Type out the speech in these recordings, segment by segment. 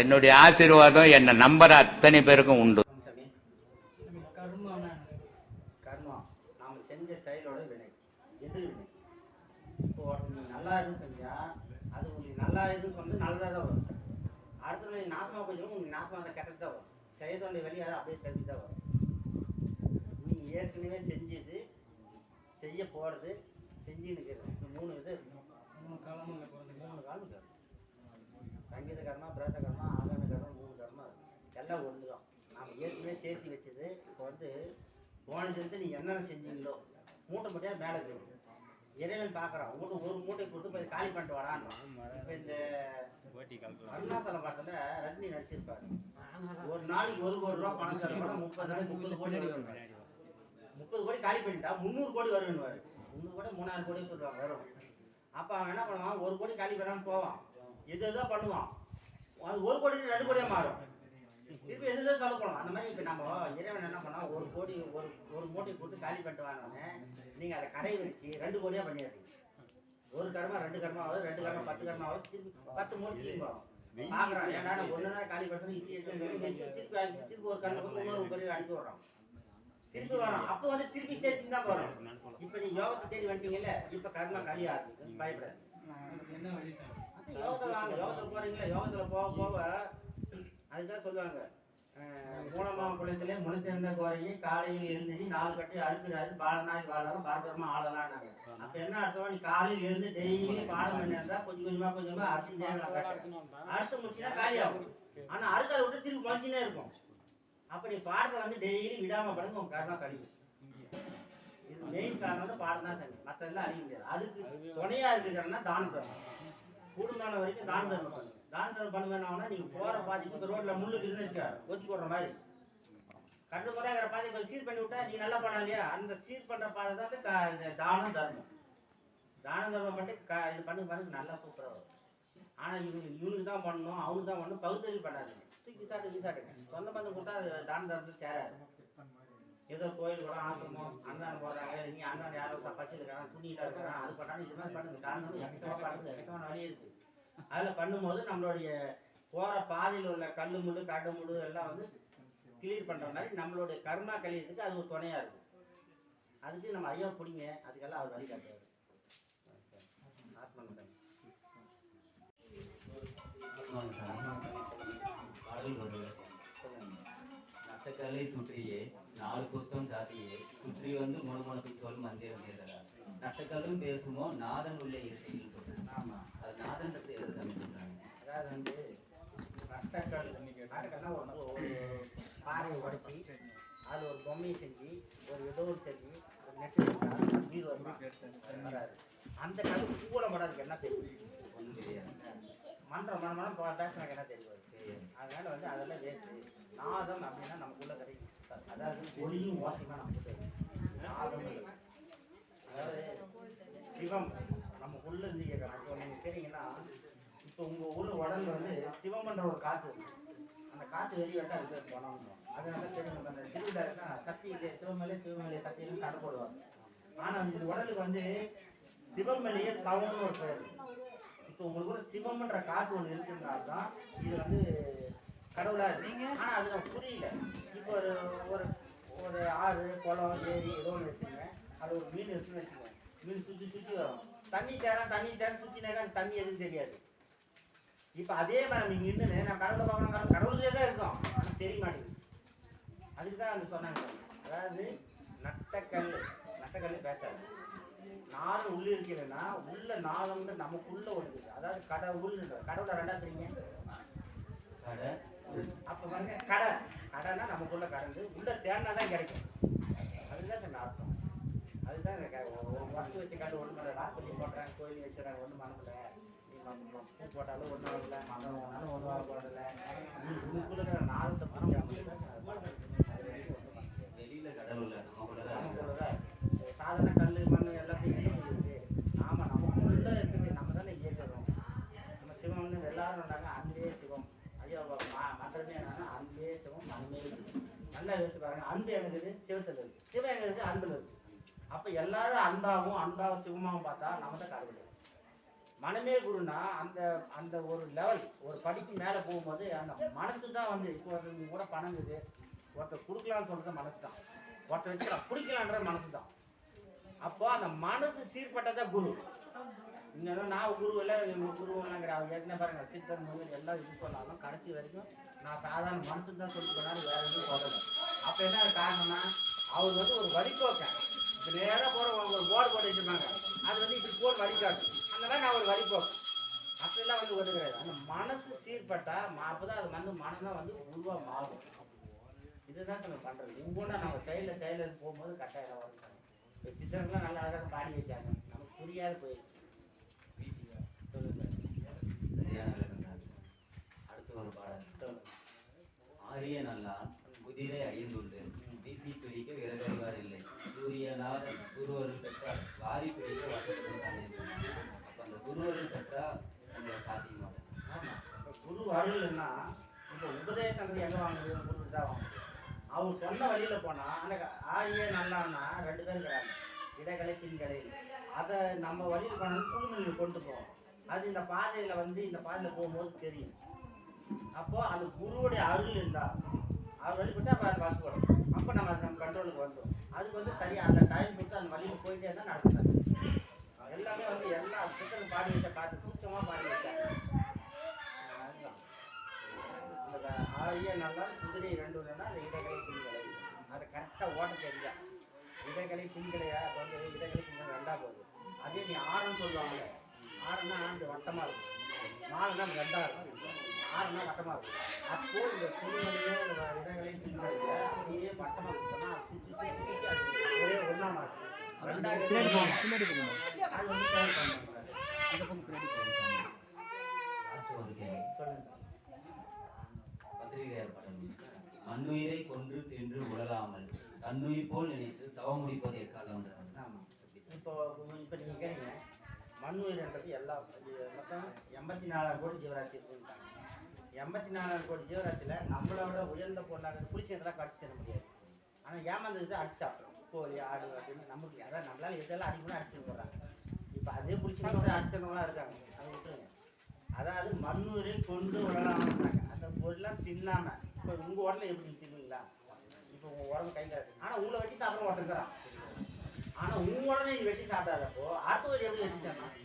என்னுடைய ஆசீர்வாதம் என்னை நம்புற அத்தனை பேருக்கும் உண்டு. கர்மம் நாம் செஞ்ச செயலோட வினை. வினை? நல்லா அது உங்களுக்கு நல்லா நல்லதாக தான் வரும். உங்களுக்கு கெட்டது தான் வரும். அப்படியே தெரிஞ்சு தான் வரும். ஏற்கனவே செஞ்சது செய்ய போகிறது செஞ்சுன்னு நிற்கிறது மூணு இது மூணு காலம் மூணு காலம் சங்கீத கர்மா பிரேத கர்மா எல்லாம் ஒன்று தான் நாம் ஏற்கனவே சேர்த்து வச்சது இப்போ வந்து போன ஜென்மத்தில் நீ என்னென்ன செஞ்சீங்களோ மூட்டை மூட்டையாக மேலே போயிருக்கு இறைவன் பார்க்குறான் உங்கள்கிட்ட ஒரு மூட்டை கொடுத்து போய் காலி பண்ணிட்டு வரான் இப்போ இந்த அருணாசலம் பாட்டில் ரஜினி நடிச்சிருப்பாரு. ஒரு நாளைக்கு ஒரு கோடி ரூபா பணம் செலவு முப்பது நாளைக்கு முப்பது கோடி முப்பது கோடி காலி பண்ணிட்டா முந்நூறு கோடி வருவேன்னுவாரு முந்நூறு கோடி மூணாயிரம் கோடி சொல்லுவாங்க வரும். அப்போ அவன் என்ன பண்ணுவான்? ஒரு கோடி காலி பண்ணாமல் போவான். எது எதோ பண்ணுவான். ஒரு கோடி ரெண்டு கோடியாக மாறும். திருப்பி எது எதோ சொல்ல போனோம் அந்த மாதிரி இப்போ நம்ம இறைவன் என்ன பண்ணா ஒரு கோடி ஒரு ஒரு மூட்டை கொடுத்து காலி பண்ணிட்டு வாங்கினோடனே நீங்கள் அதை கடை வச்சு ரெண்டு கோடியாக பண்ணிடுறீங்க. ஒரு கர்மா ரெண்டு கர்மா ஆகுது ரெண்டு கர்மா பத்து கர்மா ஆகுது திருப்பி பத்து மூணு திரும்பி வரும். பார்க்குறான் ஏன்னா நான் ஒன்று தான் காலி பண்ணுறது திருப்பி திருப்பி ஒரு கர்மா கொடுத்து இன்னொரு கோடி அனுப்பி விட்றான். திருப்பி வரும் அப்போ வந்து திருப்பி சேர்த்து தான் வரும் இப்போ நீ யோகத்தை தேடி வந்துட்டீங்கல்ல இப்போ கர்மா கலி ஆகுது. பயப்படாது அது யோகத்தில் வாங்க. யோகத்தில் போறீங்களா? யோகத்தில் போக போக அதுதான் சொல்லுவாங்க. அஹ், மூலமா குளத்திலே முளைத்திருந்த கோரையை காலையில் எழுந்து நாலு கட்டி அழுக்கிறாரு பாலனாய் வாழலாம் பாரதமா ஆளலாம்னாங்க அப்ப என்ன அர்த்தம்? நீ காலையில் எழுந்து டெய்லி பாடம் பண்ணிருந்தா கொஞ்சம் கொஞ்சமா கொஞ்சமா அறுத்து கட்டு அறுத்து முடிச்சுன்னா காலி ஆகும் ஆனா அறுக்காத விட்டு திருப்பி முளைச்சினே இருக்கும். அப்ப நீ பாடத்தை வந்து டெய்லி விடாம படுங்க உங்க கர்மா கழிவு. இது மெயின் காரணம் வந்து பாடம் தான் சரி மற்றதெல்லாம் அறிய முடியாது. அதுக்கு துணையா இருக்கிறன்னா தானம் தரணும் கூடுமான வரைக்கும் தான தர்மம் பண்ணு பண்ணுவேன்னா நீங்க போற பாதிக்கு இப்போ ரோட்ல முள்ளு இருக்குதுன்னு ஒத்தி போடுற மாதிரி. கண்டு முறையாகிற பாதை கொஞ்சம் சீர் பண்ணி விட்டா நீ நல்லா பண்ண இல்லையா? அந்த சீர் பண்ற பாதை தான் வந்து தானம் தர்மம். தானம் தர்மம் பண்ணிட்டு க இது பண்ணி பண்ணி நல்லா சூப்பரா வரும். ஆனா இவங்க இவனுக்கு தான் பண்ணணும் அவனுக்கு தான் பண்ணணும் பகுத்தறிவு பண்ணாதீங்க. தூக்கி விசாட்டு விசாட்டுங்க சொந்த பந்தம் கொடுத்தா அது தான தர்மத்தில் சேராது. ஏதோ கோயில் கூட ஆசிரமம் அண்ணன் போடுறாங்க நீ அண்ணன் யாரோ பசியில் இருக்காங்க துணியில இருக்காங்க அது பண்ணாலும் இது மாதிரி பண்ணுங்க. தானம் வந்து பண்ணுங்க வழி இருக்கு. அதில் பண்ணும்போது நம்மளுடைய போகிற பாதையில் உள்ள கல் முள்ளு கடு முள்ளு எல்லாம் வந்து கிளியர் பண்ணுற மாதிரி நம்மளுடைய கர்மா கழியறதுக்கு அது ஒரு துணையாக இருக்கும். அதுக்கு நம்ம ஐயா பிடிங்க. அதுக்கெல்லாம் அவர் வழி காட்டுவார். ஆத்மா பாடல் சுற்றியே நாலு புஷ்பம் சாத்தியே சுற்றி வந்து முணுமுணுக்கும் சொல் மந்திரம் ஏதரா நட்டக்கல்லும் பேசுமோ நாதன் உள்ளே இருக்குன்னு சொல்றாங்க ஆமாம் அது நாதன் பற்றி எதை சமைச்சிருக்காங்க அதாவது வந்து நட்டக்கல் நட்டக்கல்னா ஒரு பாறையை உடைச்சி அது ஒரு பொம்மையை செஞ்சு ஒரு ஏதோ ஒரு செஞ்சு ஒரு நெட்டு நீர் வருமா வராது அந்த கல் பூவில் போடாதுக்கு என்ன தெரியும் ஒன்றும் தெரியாது மந்திரம் மனம் மனம் பேசுனாங்க என்ன தெரியும் அதனால வந்து அதெல்லாம் வேஸ்ட்டு நாதம் அப்படின்னா நமக்குள்ள கிடைக்கும் அதாவது ஒளியும் ஓசையுமா நமக்கு தெரியும் நாதம் அதாவது சிவம் நமக்குள்ள இருந்து கேட்கலாம் இப்போ நீங்கள் சரிங்கன்னா இப்போ உங்கள் ஊர் உடல்ல வந்து சிவம்ன்ற ஒரு காற்று. அந்த காற்று வெளியே விட்டா அது பேர் பணம் அதனால தெரியும் அந்த திருவிழா சக்தி இல்லை சிவமேலே சிவமேலே சக்தியிலும் சண்டை போடுவாங்க. ஆனால் இந்த உடலுக்கு வந்து சிவமேலேயே சவம்னு ஒரு பேர். இப்போ உங்களுக்கு ஒரு சிவம்ன்ற காற்று ஒன்று இருக்கிறதுனால தான் இது வந்து கடவுளா இருக்கு. ஆனால் அது நமக்கு புரியல. இப்போ ஒரு ஒரு ஒரு ஆறு குளம் ஏரி ஏதோ ஒன்று வச்சுங்க அது ஒரு மீன் இருக்குன்னு வச்சுக்கோங்க. மீன் சுற்றி சுற்றி வரும். தண்ணி தேரம் தண்ணி தேரம் சுற்றினாக்கா தண்ணி எதுவும் தெரியாது. இப்போ அதே மாதிரி நீங்கள் நின்று நான் கடவுளை பார்க்கணும் கடவுள் கடவுளே தான் இருக்கோம். ஆனால் தெரிய மாட்டேங்குது. அதுக்கு தான் அந்த சொன்னாங்க. அதாவது நட்டக்கல் நட்டக்கல் பேசாது. நாதம் உள்ள இருக்கிறதுனா உள்ள நாதம் வந்து நமக்குள்ள இருக்குது அதாவது கடவுள் கடவுளை ரெண்டா தெரியுங்க அப்ப பாருங்க கடை. கடைனா நமக்குள்ள கடந்து உள்ள தேடினா தான் கிடைக்கும். சார் இந்த ஒரு வச்சு வச்ச ஒன்றும் போடுறேன் கோயில் வச்சுறாங்க ஒன்றும் மனதில் பூ போட்டாலும் ஒன்றும் வரல மரம் போனாலும் ஒன்றும் போடல நாதத்தை கடல் நம்ம கூட தான் சாதாரண கல் மண் எல்லாத்தையும் நமக்குள்ள இருக்குது நம்ம தானே இயக்கிறோம் நம்ம சிவம்னு எல்லாரும் அன்பே சிவம் ஐயோ மந்திரமே என்னன்னா அன்பே சிவம் அன்பே நல்லா யோசிச்சு பாருங்க. அன்பு எங்க இருக்குது சிவத்தில் இருக்கு. சிவம் எங்க அன்புல எல்லாரும் அன்பாகவும் அன்பாகவும் சிவமாகவும் பார்த்தா நம்ம தான் கடவுள் மனமே குருனா அந்த அந்த ஒரு லெவல் ஒரு படிக்கு மேலே போகும்போது அந்த மனசு தான் வந்து இப்போ கூட பணம் இருக்குது ஒருத்தர் கொடுக்கலான்னு சொல்றது மனசு தான். ஒருத்தர் வச்சுக்கலாம் பிடிக்கலான்ற மனசு தான். அப்போ அந்த மனசு சீர்பட்டதான் குரு. இன்னும் நான் குரு இல்லை இவங்க குருவெல்லாம் கிடையாது. ஏற்கனவே பாருங்க சித்தன் முதல் எல்லாம் இது பண்ணாலும் கடைசி வரைக்கும் நான் சாதாரண மனசு தான் சொல்லி போனாலும் வேற எதுவும் சொல்லலை அப்போ என்ன காரணம்னா அவர் வந்து ஒரு வரிக்கோக்கேன் நேராக போகிற ஒரு போர்டு போட்டு வச்சுருக்காங்க. அது வந்து இப்படி போர் வழிகாட்டு அந்த மாதிரி நான் ஒரு வழிபோக்கன் அப்படிலாம் வந்து ஒன்று கிடையாது. அந்த மனசு சீர்பட்டால் அப்போ தான் அது வந்து மனம் வந்து உருவாக மாறும். இதுதான் நம்ம பண்ணுறது இங்கூட நம்ம செயலில் செயலில் போகும்போது கட்டாயம் வரும். இப்போ சித்தர்கள்லாம் நல்லா அழகாக பாடி வச்சாங்க. நமக்கு புரியாது போயிடுச்சு. அடுத்து ஒரு பாடல். ஆரிய நல்லா குதிரை அழிந்துள்ளது வீசி பிடிக்க சூரியநாதன் குருவருள் பெற்றால் வாரி பிடிக்க வசப்படும் அப்ப அந்த குருவருள் பெற்றா அந்த சாத்தியமா சார் குரு அருள்னா இப்போ உபதேசங்கள் எங்க வாங்குது குரு தான் வாங்குது அவர் சொன்ன வழியில போனா அந்த ஆரிய நல்லான்னா ரெண்டு பேர் இருக்கிறாங்க. இடகலை பின்கலை அதை நம்ம வழியில் போனாலும் சூழ்நிலையில் கொண்டு போவோம். அது இந்த பாதையில வந்து இந்த பாதையில போகும்போது தெரியும். அப்போ அந்த குருவுடைய அருள் இருந்தா அவர் வழிபட்டா அப்ப அது வாசப்படும் அப்போ நம்ம அது நம்ம கண்ட்ரோலுக்கு வந்தோம் அதுக்கு வந்து சரியா அந்த டைம் கொடுத்து அந்த வழியில் போயிட்டே தான் நடத்துறாங்க எல்லாமே வந்து எல்லா சித்தரும் பாடி வச்ச பாட்டு சூட்சமா பாடி வச்சாங்க ஆரிய நல்லா குதிரை ரெண்டு இல்லைன்னா அந்த இடகலை பின்களை அதை கரெக்டாக ஓட்ட தெரியா இடகலை பின்களையா அப்போ வந்து இடகலை பின்கள் ரெண்டாக போகுது. அதே நீ ஆரம்னு சொல்லுவாங்க ஆறுனா அந்த வட்டமாக இருக்கும். நாலுனா ரெண்டாக இருக்கும். ஆறுனா வட்டமாக இருக்கும். அப்போது இந்த குதிரையிலே இடகலை பின்கலையை நீயே வட்டமாக கொடுத்தோம்னா சுற்றி சுற்றி சுற்றி அது ஒரே ஒன்றா மாறும் ரெண்டாக அது வந்து செயல் பண்ணுவாங்க லாஸ்ட் ஒரு கேள்வி சொல்லுங்க பத்திரிகையார் படம் மண்ணுயிரை கொன்று தின்று உழலாமல் தன்னுயிர் போல் நினைத்து தவம் முடிப்பது எக்காலம் இப்போ இப்போ நீங்கள் கேட்குறீங்க மண்ணுயிர்ன்றது எல்லா மொத்தம் எண்பத்தி நாலாயிரம் கோடி ஜீவராசி இருக்குன்ட்டாங்க எண்பத்தி நாலாயிரம் கோடி ஜீவராசியில் நம்மளோட உயர்ந்த பொருளாக புளிச்சதெல்லாம் கடிச்சு தர முடியாது. ஆனால் ஏமாந்தது அடிச்சு சாப்பிடும் கோழி ஆடு அப்படின்னு நமக்கு அதான் நம்மளால இதெல்லாம் அடிக்கணும் அடிச்சு போடுறாங்க இப்போ அதே புளிச்சு அடிச்சவங்களாம் இருக்காங்க. அதை விட்டுருங்க. அதாவது மண்ணுயிரில் கொண்டு விடலாம்னாங்க அந்த பொருளாக தின்னாம இப்போ உங்கள் உடம்புல எப்படி தின்னுங்களா? இப்போ உங்கள் உடம்பு கையில் இருக்கு. ஆனால் உங்களை வெட்டி சாப்பிட ஒருத்தங்கிறான் ஆனால் உன் உடனே நீ வெட்டி சாப்பிடாதப்போ அடுத்தவர் எப்படி வெட்டி சாப்பிடலாம்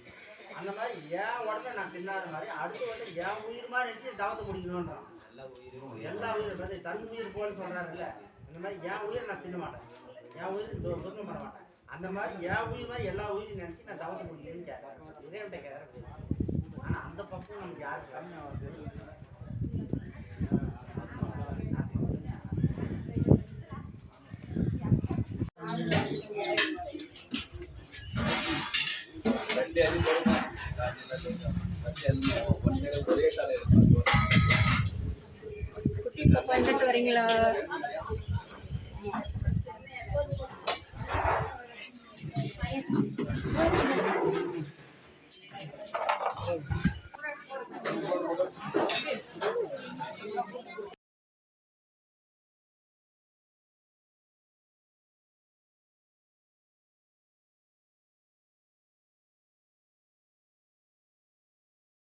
அந்த மாதிரி என் உடம்புல நான் தின்னாத மாதிரி அடுத்த உடனே என் உயிர் மாதிரி நினச்சி தவத்தை முடிக்கணுன்றான் எல்லா உயிரும் உயிர் எல்லா உயிரும் தன் உயிர் போல் சொல்கிறாருல்ல இந்த மாதிரி என் உயிரை நான் தின்ன மாட்டேன் என் உயிர் இந்த துன்பம் பண்ண மாட்டேன். அந்த மாதிரி என் உயிர் மாதிரி எல்லா உயிரும் நினச்சி நான் தவறு முடியும்னு கேட்குறேன் இறைவன்ட்ட கேட்குறேன் ஆனால் அந்த பக்கம் நமக்கு யாருக்கு கம்மியாக குட்டி பாப்பா வந்துட்டு வரீங்களா? Thank you.